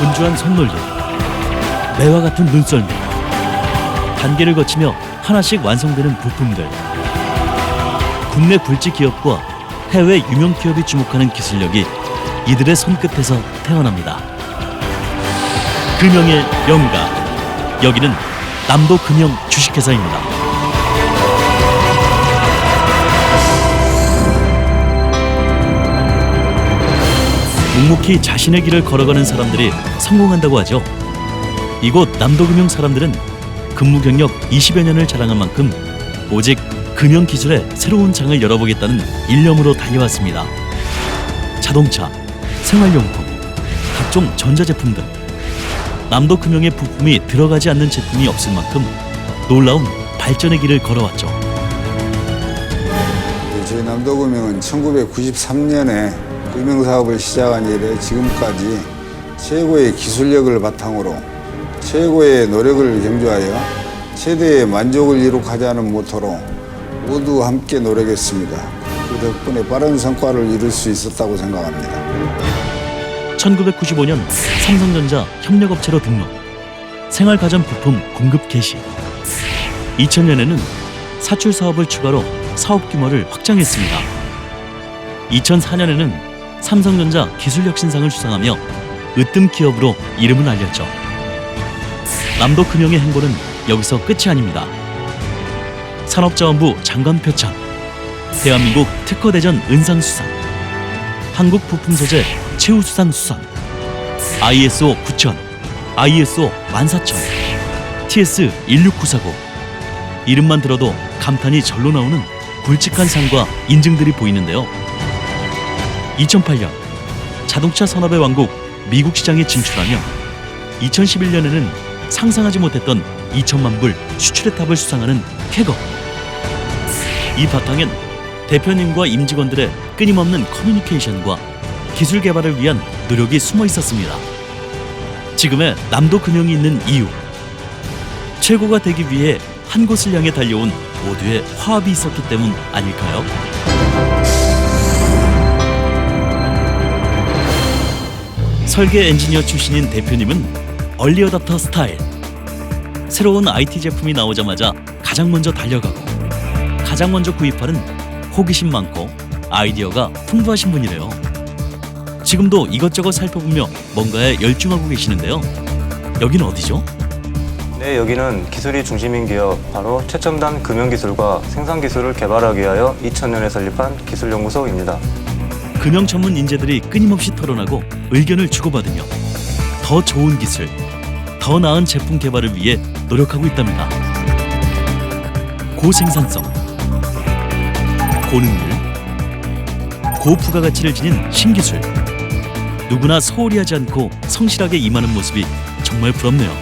분주한 손놀림, 매와 같은 눈썰미, 단계를 거치며 하나씩 완성되는 부품들. 국내 굴지 기업과 해외 유명 기업이 주목하는 기술력이 이들의 손끝에서 태어납니다. 금형의 영가. 여기는 남도 금형 주식회사입니다. 묵묵히 자신의 길을 걸어가는 사람들이 성공한다고 하죠. 이곳 남도금융 사람들은 근무 경력 20여 년을 자랑한 만큼 오직 금융 기술의 새로운 장을 열어보겠다는 일념으로 달려왔습니다. 자동차, 생활용품, 각종 전자제품 등 남도금융의 부품이 들어가지 않는 제품이 없을 만큼 놀라운 발전의 길을 걸어왔죠. 네, 저희 남도금융은 1993년에 금융사업을 시작한 이래 지금까지 최고의 기술력을 바탕으로 최고의 노력을 경주하여 최대의 만족을 이룩하자는 모토로 모두 함께 노력했습니다. 그 덕분에 빠른 성과를 이룰 수 있었다고 생각합니다. 1995년 삼성전자 협력업체로 등록, 생활가전 부품 공급 개시. 2000년에는 사출 사업을 추가로 사업 규모를 확장했습니다. 2004년에는 삼성전자 기술혁신상을 수상하며 으뜸 기업으로 이름을 알렸죠. 남도금융의 행보는 여기서 끝이 아닙니다. 산업자원부 장관 표창, 대한민국 특허대전 은상 수상, 한국 부품 소재 최우 수상 수상, ISO 9000, ISO 14000, TS 16949 이름만 들어도 감탄이 절로 나오는 굵직한 상과 인증들이 보이는데요. 2008년 자동차 산업의 왕국 미국 시장에 진출하며 2011년에는 상상하지 못했던 2천만 불 수출의 탑을 수상하는 쾌거. 이 바탕엔 대표님과 임직원들의 끊임없는 커뮤니케이션과 기술 개발을 위한 노력이 숨어 있었습니다. 지금의 남도 금융이 있는 이유. 최고가 되기 위해 한 곳을 향해 달려온 모두의 화합이 있었기 때문 아닐까요? 설계 엔지니어 출신인 대표님은 얼리어답터 스타일. 새로운 IT 제품이 나오자마자 가장 먼저 달려가고 가장 먼저 구입하는 호기심 많고 아이디어가 풍부하신 분이래요. 지금도 이것저것 살펴보며 뭔가에 열중하고 계시는데요. 여긴 어디죠? 네, 여기는 기술이 중심인 기업, 바로 최첨단 금융기술과 생산기술을 개발하기 위하여 2000년에 설립한 기술연구소입니다. 금융 전문 인재들이 끊임없이 토론하고 의견을 주고받으며 더 좋은 기술, 더 나은 제품 개발을 위해 노력하고 있답니다. 고생산성, 고능률, 고부가가치를 지닌 신기술. 누구나 소홀히 하지 않고 성실하게 임하는 모습이 정말 부럽네요.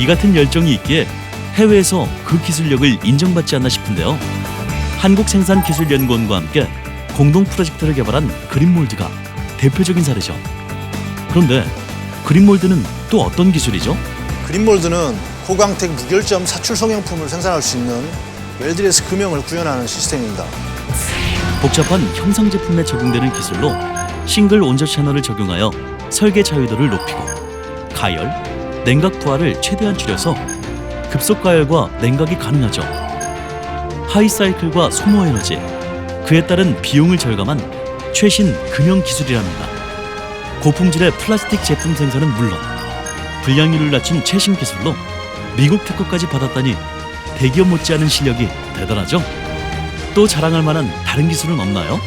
이 같은 열정이 있기에 해외에서 그 기술력을 인정받지 않나 싶은데요. 한국생산기술연구원과 함께 공동 프로젝트를 개발한 그린몰드가 대표적인 사례죠. 그런데 그린몰드는 또 어떤 기술이죠? 그린몰드는 고광택 무결점 사출 성형품을 생산할 수 있는 웰드레스 금형을 구현하는 시스템입니다. 복잡한 형상 제품에 적용되는 기술로 싱글 온저 채널을 적용하여 설계 자유도를 높이고 가열, 냉각 부하를 최대한 줄여서 급속 가열과 냉각이 가능하죠. 하이 사이클과 소모 에너지, 그에 따른 비용을 절감한 최신 금형 기술이랍니다. 고품질의 플라스틱 제품 생산은 물론 불량률을 낮춘 최신 기술로 미국 특허까지 받았다니 대기업 못지않은 실력이 대단하죠. 또 자랑할 만한 다른 기술은 없나요?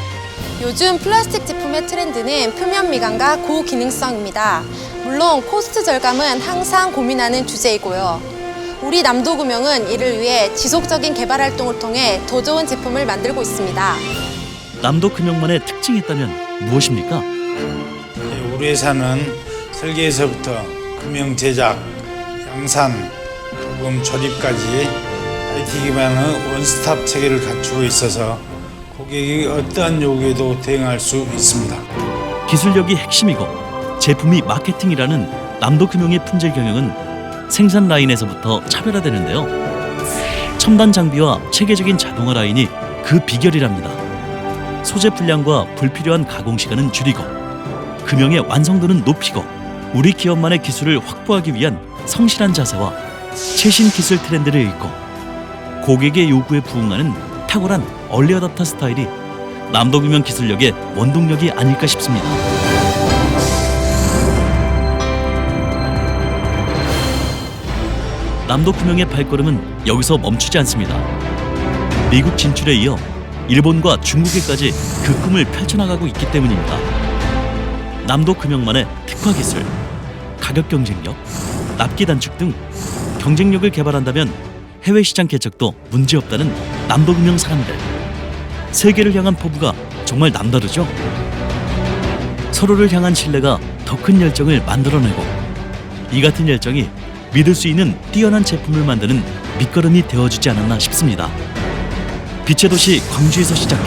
요즘 플라스틱 제품의 트렌드는 표면 미감과 고기능성입니다. 물론 코스트 절감은 항상 고민하는 주제이고요. 우리 남도금융은 이를 위해 지속적인 개발 활동을 통해 더 좋은 제품을 만들고 있습니다. 남도 금형만의 특징이 있다면 무엇입니까? 네, 우리 회사는 설계에서부터 금형 제작, 양산, 부품 조립까지 IT 기반의 원스톱 체계를 갖추고 있어서 고객이 어떠한 요구에도 대응할 수 있습니다. 기술력이 핵심이고 제품이 마케팅이라는 남도 금형의 품질 경영은 생산 라인에서부터 차별화되는데요. 첨단 장비와 체계적인 자동화 라인이 그 비결이랍니다. 소재 분량과 불필요한 가공 시간은 줄이고 금형의 완성도는 높이고 우리 기업만의 기술을 확보하기 위한 성실한 자세와 최신 기술 트렌드를 읽고 고객의 요구에 부응하는 탁월한 얼리어답터 스타일이 남도금융 기술력의 원동력이 아닐까 싶습니다. 남도금융의 발걸음은 여기서 멈추지 않습니다. 미국 진출에 이어 일본과 중국에까지 그 꿈을 펼쳐나가고 있기 때문입니다. 남도금융만의 특화 기술, 가격 경쟁력, 납기 단축 등 경쟁력을 개발한다면 해외 시장 개척도 문제없다는 남도금융 사람들. 세계를 향한 포부가 정말 남다르죠. 서로를 향한 신뢰가 더 큰 열정을 만들어내고 이 같은 열정이 믿을 수 있는 뛰어난 제품을 만드는 밑거름이 되어주지 않았나 싶습니다. 빛의 도시 광주에서 시작해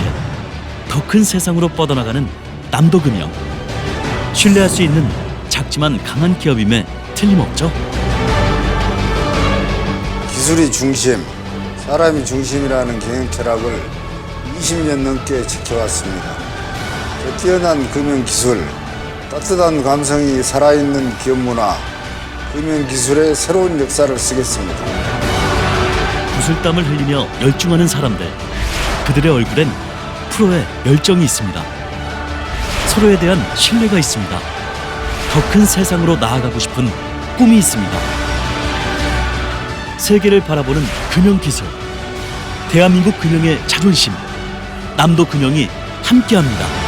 더 큰 세상으로 뻗어나가는 남도금융. 신뢰할 수 있는 작지만 강한 기업임에 틀림없죠. 기술이 중심, 사람이 중심이라는 경영 철학을 20년 넘게 지켜왔습니다. 저 뛰어난 금융 기술, 따뜻한 감성이 살아있는 기업 문화, 금융 기술의 새로운 역사를 쓰겠습니다. 구슬땀을 흘리며 열중하는 사람들. 그들의 얼굴엔 프로의 열정이 있습니다. 서로에 대한 신뢰가 있습니다. 더 큰 세상으로 나아가고 싶은 꿈이 있습니다. 세계를 바라보는 금융 기술. 대한민국 금융의 자존심. 남도 금융이 함께합니다.